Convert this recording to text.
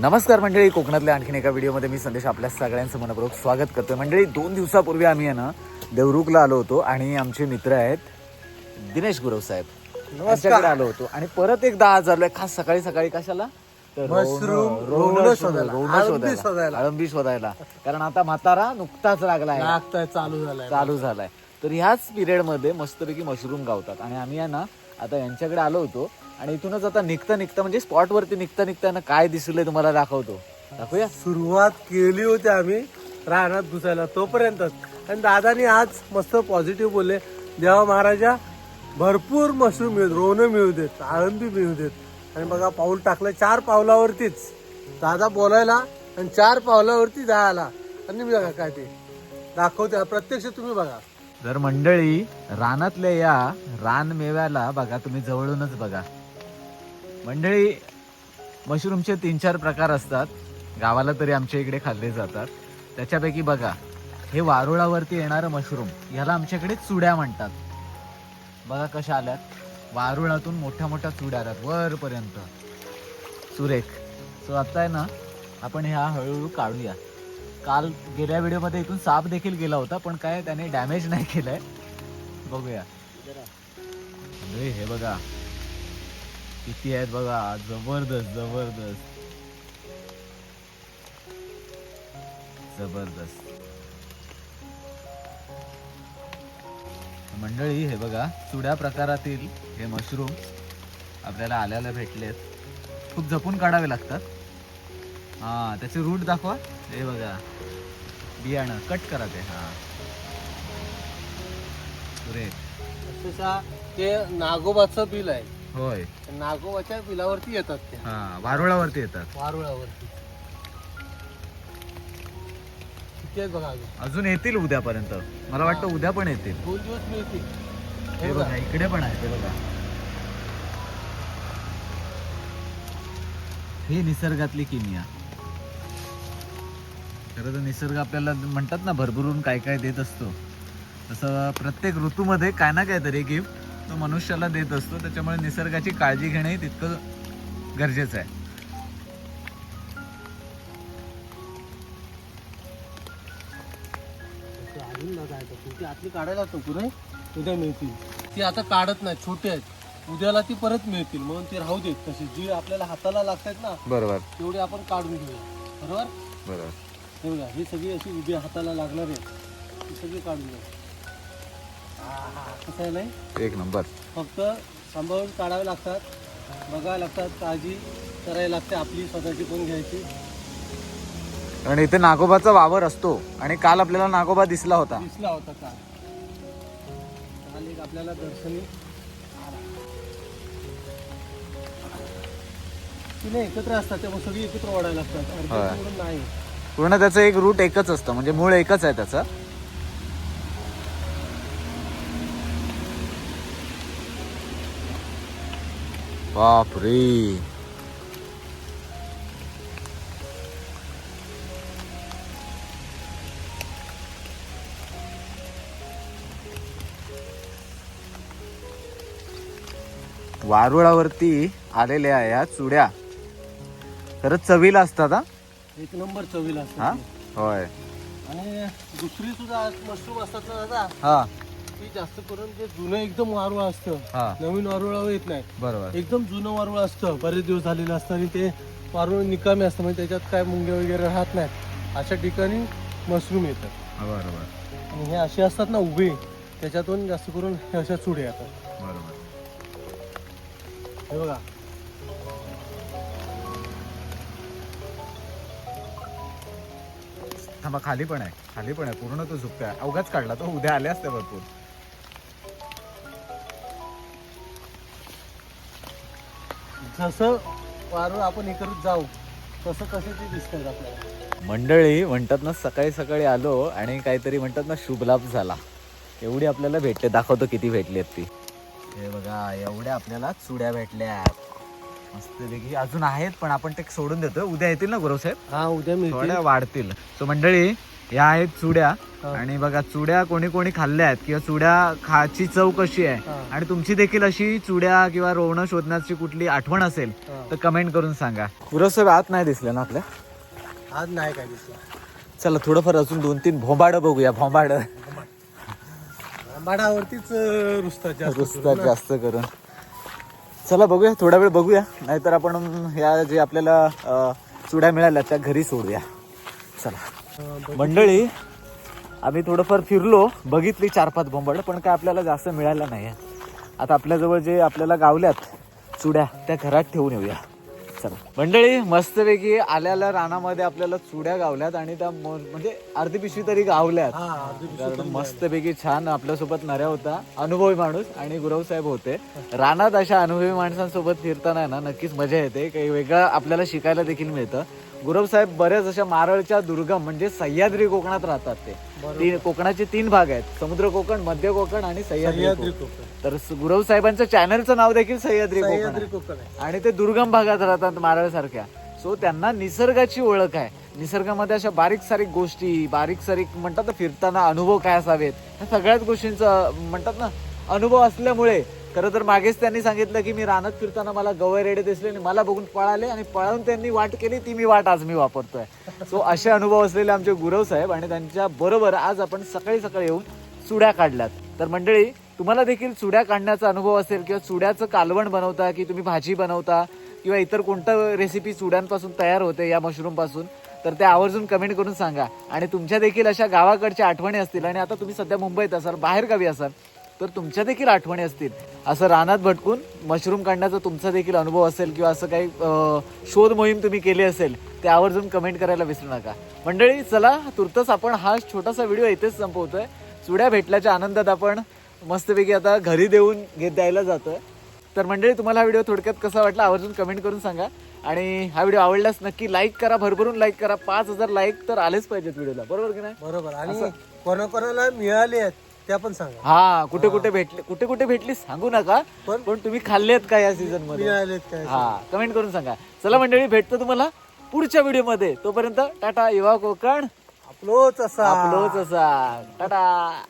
नमस्कार मंडळी. कोकणातल्या आणखीन एका व्हिडिओमध्ये मी संदेश आपल्या सगळ्यांचं मनपूर्वक स्वागत करतोय. मंडळी दोन दिवसापूर्वी आम्ही आहे ना देवरुखला आलो होतो आणि आमचे मित्र आहेत दिनेश गुरव साहेब. त्यांच्याकडे आलो होतो. आणि परत एकदा आज आलोय. खास सकाळी सकाळी कशाला? रोवणं शोधायला, कारण आता म्हातारा नुकताच लागलाय. चालू झालाय. चालू झालाय. तर ह्याच पिरियडमध्ये मस्तपैकी मशरूम गावतात. आणि आम्ही आहे ना आता यांच्याकडे आलो होतो. आणि इथूनच आता निघता निघता म्हणजे स्पॉट वरती निघता निघता ना काय दिसलंय तुम्हाला दाखवतो. दाखवूया. सुरुवात केली होती आम्ही रानात घुसायला तोपर्यंतच. आणि दादानी आज मस्त पॉझिटिव्ह बोलले देवा महाराजा भरपूर मशरूम मिळत रोवणं मिळू देत आळंबी मिळू देत. आणि बघा पाऊल टाकलं चार पावलावरतीच. दादा बोलायला आणि चार पावलावरती जायला आणि मी बघा काय ते. दाखवते प्रत्यक्ष तुम्ही बघा. तर मंडळी रानातल्या या रान मेव्याला बघा तुम्ही जवळूनच बघा. मंडळी मशरूमचे तीन चार प्रकार असतात. गावाला तरी आमच्या इकडे खाल्ले जातात. त्याच्यापैकी बघा हे वारुळावरती येणारं मशरूम ह्याला आमच्याकडे चुड्या म्हणतात. बघा कशा आल्यात. वारुळातून मोठ्या मोठ्या चुड्या आल्यात वरपर्यंत. सुरेख सो आता आहे ना आपण ह्या हळूहळू काढूया. काल गेल्या व्हिडिओमध्ये इथून साप देखील गेला होता पण काय त्याने डॅमेज नाही केलंय. बघूया. अरे हे बघा किती आहेत बघा जबरदस्त जबरदस्त. जबरदस्त. मंडळी हे बघा चुड्या प्रकारातील हे मशरूम आपल्याला आल्याला भेटलेत. खूप जपून काढावे लागतात. हा त्याचे रूट दाखवा. हे बघा बियाणं कट करा ते. हा. ते नागोबाचं बिल आहे. होय. नागोबाच्या बिलावरती येतात हा वारुळावरती येतात. वारुळावरती. किती आहेत बघा अजून. अजून येतील उद्यापर्यंत. मला वाटतं उद्या पण येतील. दोन दिवस मिळतील. हे बघा इकडे पण आहे ते बघा. हे निसर्गातली किमिया खरं तर निसर्ग आपल्याला म्हणतात ना भरभरून काय काय देत असतो. तसं प्रत्येक ऋतूमध्ये काय ना काहीतरी गिफ्ट तो मनुष्याला देत असतो त्याच्यामुळे निसर्गाची काळजी घेणंही तितकं गरजेचं आहे. ती आतली काढायला उद्या मिळतील. ती आता काढत नाही छोटे आहेत. उद्याला ती परत मिळतील म्हणून ती राहू देत. तशी जी आपल्याला हाताला लागतात ना बरोबर. तेवढी आपण काढून घेऊया. बरोबर? बरोबर. हे बघा ही सगळी अशी उभी हाताला लागणार आहे. ती सगळी काढून घ्या नाही एक नंबर. फक्त सांभाळून काढावे लागतात. बघायला लागतात काळजी करायला लागते आपली स्वतःची पण घ्यायची. आणि इथे नागोबाचा वावर असतो आणि काल आपल्याला नागोबा दिसला होता. दिसला होता का काल एक आपल्याला दर्शनी. एकत्र असतात त्यामुळे सगळी एकत्र ओढायला लागतात. अर्धे होय. सोडून नाही. पूर्ण त्याचं एक रूट एकच असतं म्हणजे मूळ एकच आहे त्याचं. बापरे. वारुळावरती आलेल्या या चुड्या. खरंच चवीला असतात हा? एक नंबर चवीला हा? असतात होय. आणि दुसरी सुद्धा मशरूम असतात ना दादा हा. ती जास्त करून जे जुनं एकदम वारुळ असतं नवीन वारुळावर येत नाही. बरोबर. एकदम जुनं वारुळ असतं बरेच दिवस झालेलं असतं आणि ते वारुळ निकामी असतं म्हणजे त्याच्यात काय मुंगे वगैरे राहत नाहीत. अशा ठिकाणी मशरूम येतात. बरोबर. आणि हे असे असतात ना उभे त्याच्यातून जास्त करून हे अशा चुड्या येतात. बरोबर. हे बघा. थांबा खाली पण आहे खाली पण आहे पूर्ण तो झुकता आहे अवघाच काढला तो उद्या आले असते भरपूर. जसं वारुळ आपण हे करत जाऊ तसं कसे ते दिसतात आपल्याला. मंडळी म्हणतात ना सकाळी सकाळी आलो आणि काहीतरी म्हणतात ना शुभ लाभ झाला. एवढी आपल्याला भेटते दाखवतो किती भेटली आहेत ती. हे बघा एवढ्या आपल्याला चुड्या भेटल्या मस्त देखील अजून आहेत पण आपण ते सोडून देतो उद्या येतील ना गुरु साहेब? हा उद्या थोड्या वाढतील. सो मंडळी या आहेत चुड्या. आणि बघा चुड्या कोणी कोणी खाल्ल्या आहेत किंवा चुड्या खाची चव कशी आहे. आणि तुमची देखील अशी चुड्या किंवा रोवणं शोधण्याची कुठली आठवण असेल. तर कमेंट करून सांगा गुरव आत नाही दिसले ना आपल्या आज नाही काय दिसला चला थोडंफार अजून दोन तीन भोंबाड बघूया भोंबाड आंबाडावरतीच अं, रुसतात जास्त रुसतात करून ना. जास्त करून चला बघूया थोडा वेळ बघूया नाहीतर आपण ह्या जे आपल्याला चुड्या मिळाल्या त्या घरी सोडूया चला. मंडळी आम्ही थोडंफार फिरलो बघितली चार पाच बोंबड पण काय आपल्याला जास्त मिळालं नाही. आता आपल्याजवळ जे आपल्याला गावल्यात चुड्या त्या घरात ठेवून येऊया. चला. मंडळी मस्तपैकी आल्याला रानामध्ये आपल्याला चुड्या गावल्यात आणि त्या म्हणजे अर्धी पिशवी तरी गावल्यात. मस्तपैकी छान आपल्यासोबत नऱ्या होता अनुभवी माणूस आणि गुरव साहेब होते. रानात अशा अनुभवी माणसांसोबत फिरताना ना नक्कीच मजा येते. काही वेगळं आपल्याला शिकायला देखील मिळतं. गुरव साहेब बऱ्याच अशा मारळच्या दुर्गम म्हणजे सह्याद्री कोकणात राहतात ते. तीन कोकणाचे तीन भाग आहेत. समुद्र कोकण मध्य कोकण आणि सह्याद्री कोकण. तर स- गुरव साहेबांचं चॅनलचं नाव देखील सह्याद्री कोकण आणि ते दुर्गम भागात राहतात मारळ सारख्या सो त्यांना निसर्गाची ओळख आहे. निसर्गामध्ये अशा बारीक सारीक गोष्टी बारीक सारीक म्हणतात ना फिरताना अनुभव काय असावेत? ह्या सगळ्याच गोष्टींचा म्हणतात ना अनुभव असल्यामुळे खरं तर मागेच त्यांनी सांगितलं की मी रानात फिरताना मला गवय रेडे दिसले आणि मला बघून पळाले आणि पळून त्यांनी वाट केली ती मी वाट आज मी वापरतोय. सो असे अनुभव असलेले आमचे गुरव साहेब आणि त्यांच्या बरोबर आज आपण सकाळी सकाळी येऊन चुड्या काढल्यात. तर मंडळी तुम्हाला देखील चुड्या काढण्याचा अनुभव असेल किंवा चुड्याचं कालवण बनवता की तुम्ही भाजी बनवता किंवा इतर कोणतं रेसिपी चुड्यांपासून तयार होते या मशरूमपासून तर त्या आवर्जून कमेंट करून सांगा. आणि तुमच्या देखील अशा गावाकडच्या आठवणी असतील आणि आता तुम्ही सध्या मुंबईत असाल बाहेरगावी असाल तर तुमच्या देखील आठवणी असतील. असं रानात भटकून मशरूम काढण्याचा तुमचा देखील अनुभव असेल किंवा असं काही शोध मोहीम तुम्ही केली असेल ते आवर्जून कमेंट करायला विसरू नका. मंडळी चला तुर्तच आपण हा छोटासा व्हिडिओ इथेच संपवतोय. चुड्या भेटल्याच्या आनंदात आपण मस्तपैकी आता घरी देऊन घेत द्यायला जातोय. तर मंडळी तुम्हाला हा व्हिडिओ थोडक्यात कसा वाटला आवर्जून कमेंट करून सांगा. आणि हा व्हिडिओ आवडल्यास नक्की लाईक करा भरभरून लाईक करा. पाच हजार लाईक तर आलेच पाहिजेत व्हिडिओला. बरोबर की नाही? बरोबर. आणि कोणाकोणाला मिळाले आहेत त्या पण सांगा. हा कुठे कुठे भेटले कुठे कुठे भेटली सांगू नका पण पण तुम्ही खाल्लेत का या सीझनमध्ये? मिळालेत काय? हा कमेंट करून सांगा. चला मंडळी भेटतो तुम्हाला पुढच्या व्हिडिओमध्ये. तोपर्यंत टाटा युवा कोकण. आपलोच असा. आपलोच असा. टाटा.